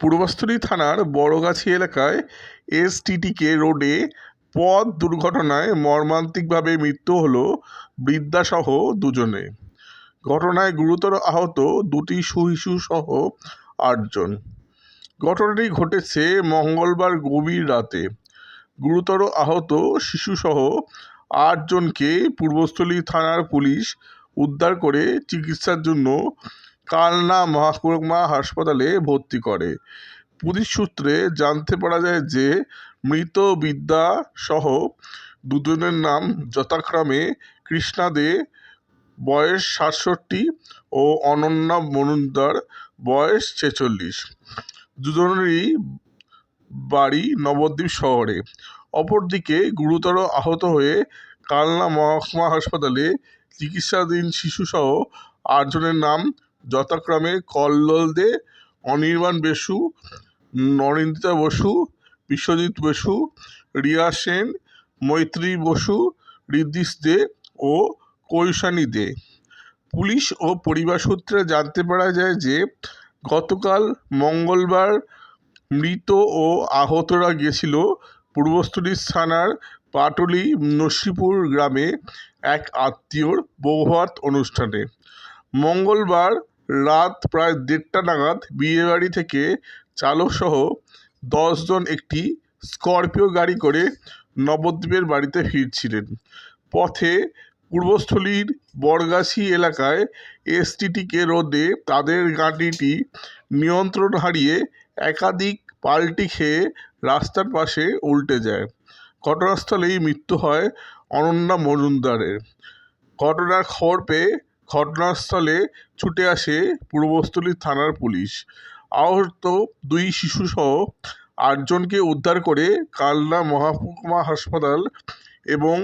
পূর্বস্থলী থানার বড়গাছি এলাকায় এসটিটিকে রোডে পথ দুর্ঘটনায় মর্মান্তিকভাবে মৃত্যু হল বৃদ্ধাসহ দুজনে। ঘটনায় গুরুতর আহত দুটি শিশুসহ আটজন। ঘটনাটি ঘটেছে মঙ্গলবার গভীর রাতে। গুরুতর আহত শিশুসহ আটজনকে পূর্বস্থলী থানার পুলিশ উদ্ধার করে চিকিৎসার জন্য কালনা মহকুমা হাসপাতালে ভর্তি করে। পুলিশ সূত্রে জানতে পারা যায় যে, মৃত বিদ্যা সহ দুজনের নাম যথাক্রমে কৃষ্ণা দে, বয়স সাতষট্টি, ও অনন্যা মজুমদার, বয়স ছেচল্লিশ। দুজনেরই বাড়ি নবদ্বীপ শহরে। অপরদিকে গুরুতর আহত হয়ে কালনা মহকুমা হাসপাতালে চিকিৎসাধীন শিশুসহ আটজনের নাম যথাক্রমে কল্লোল দে, অনির্বাণ বসু, নরেন্দ্রিতা বসু, বিশ্বজিৎ বসু, রিয়া সেন, মৈত্রী বসু ঋদ্ধিশ দে ও কৈশানী দে। পুলিশ ও পরিবার সূত্রে জানতে পারা যায় যে, গতকাল মঙ্গলবার মৃত ও আহতরা গিয়েছিল পূর্বস্থলী থানার পাটুলি নসিপুর গ্রামে এক আত্মীয়র বৌভাত অনুষ্ঠানে। মঙ্গলবার রাত প্রায় দেড়টা নাগাদ বিয়েবাড়ি থেকে চালকসহ দশজন একটি স্করপিও গাড়ি করে নবদ্বীপের বাড়িতে ফিরছিলেন। পথে পূর্বস্থলীর বরগাছি এলাকায় এসটিটিকে রোদে তাদের গাড়িটি নিয়ন্ত্রণ হারিয়ে একাধিক পাল্টি খেয়ে রাস্তার পাশে উল্টে যায়। ঘটনাস্থলেই মৃত্যু হয় অনন্যা মজুমদারের। ঘটনার খবর পেয়ে ঘটনাস্থলে ছুটে আসে পূর্বস্থলী থানার পুলিশ। আহত দুই শিশুসহ আটজনকে উদ্ধার করে কালনা মহাকুমা হাসপাতাল এবং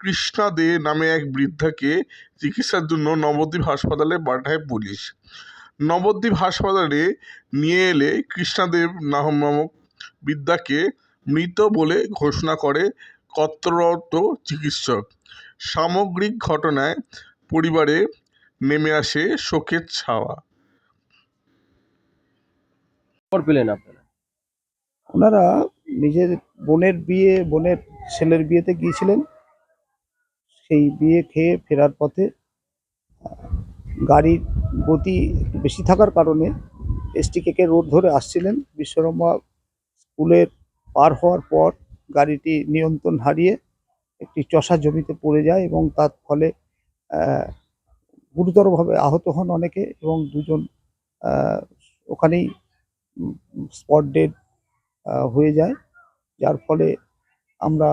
কৃষ্ণা দে নামে এক বৃদ্ধাকে চিকিৎসার জন্য নবদ্বীপ হাসপাতালে পাঠায় পুলিশ। নবদ্বীপ হাসপাতালে নিয়ে এলে কৃষ্ণাদেব নামক বৃদ্ধাকে মৃত বলে ঘোষণা করে কর্তরত চিকিৎসক। সামগ্রিক ঘটনায় পরিবারে নেমে আসে শোকের ছাওয়া। খবর পেলেন আপনারা? ওনারা নিজের বোনের বিয়ে বোনের ছেলের বিয়েতে গিয়েছিলেন। সেই বিয়ে খেয়ে ফেরার পথে গাড়ির গতি একটু বেশি থাকার কারণে এসটি কেকে রোড ধরে আসছিলেন। বিশ্বকর্মা স্কুলের পার হওয়ার পর গাড়িটি নিয়ন্ত্রণ হারিয়ে একটি চষা জমিতে পড়ে যায় এবং তার ফলে আহ, গুরুতরভাবে আহত হন অনেকে এবং দুজন ওখানেই স্পট ডেড হয়ে যায়। যার ফলে আমরা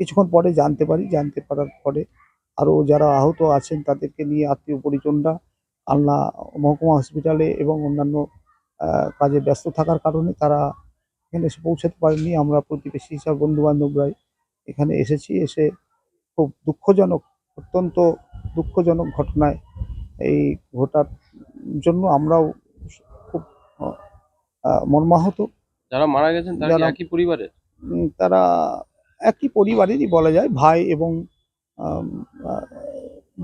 কিছুক্ষণ পরে জানতে পারি, জানতে পারার পরে আরও যারা আহত আছেন তাদেরকে নিয়ে আত্মীয় পরিজনরা আলনা মহকুমা হসপিটালে এবং অন্যান্য কাজে ব্যস্ত থাকার কারণে তারা এখানে এসে পৌঁছাতে পারেনি আমরা প্রতিবেশী হিসাবে বন্ধু বান্ধবরাই এখানে এসেছি। এসে খুব দুঃখজনক, অত্যন্ত দুঃখজনক ঘটনায় এই ঘটার জন্য আমরাও খুব মর্মাহত। যারা মারা গেছেন তারা একই পরিবারের? তারা একই পরিবারেরই বলা যায়। ভাই এবং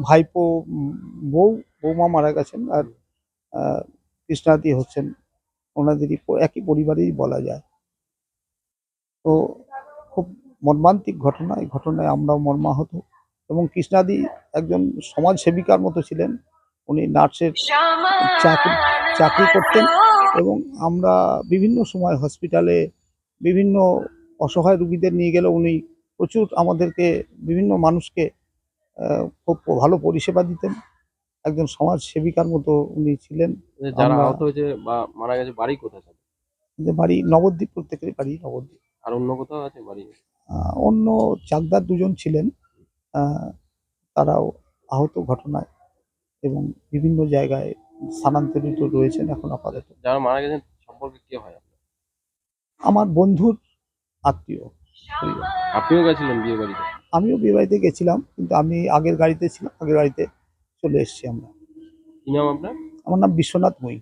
ভাইপো বউ বৌমা মারা গেছেন আর কৃষ্ণাদি হচ্ছেন। ওনাদেরই একই পরিবারেই বলা যায়। তো খুব মর্মান্তিক ঘটনা। এই ঘটনায় আমরাও মর্মাহত। এবং কৃষ্ণাদি একজন সমাজ সেবিকার মতো ছিলেন। উনি নার্সের চাকরি চাকরি করতেন এবং আমরা বিভিন্ন সময় হসপিটালে বিভিন্ন অসহায় রুগীদের নিয়ে গেলে উনি প্রচুর আমাদেরকে বিভিন্ন মানুষকে খুব ভালো পরিষেবা দিতেন। একজন সমাজ সেবিকার মতো উনি ছিলেন। যারা আহত হয়েছে বা মারা গেছে বাড়ি কোথায়? যে বাড়ি নবদ্বীপ প্রত্যেকের বাড়ি নবদ্বীপ। আর অন্য কোথাও আছে বাড়ি? অন্য চাকদার দুজন ছিলেন। তারাও আহত ঘটনায় এবং বিভিন্ন জায়গায় স্থানান্তরিত রয়েছেন এখন আপাতত। যারা মারা গেছেন সম্পর্কে কে হয়? আমার বন্ধুর আত্মীয়। আপনিও গেছিলেন বিয়ে বাড়িতে? আমিও বিয়ে বাড়িতে গেছিলাম কিন্তু আমি আগের গাড়িতে ছিলাম আগের গাড়িতে চলে এসেছি আমরা। কি নাম আপনার? আমার নাম বিশ্বনাথ মই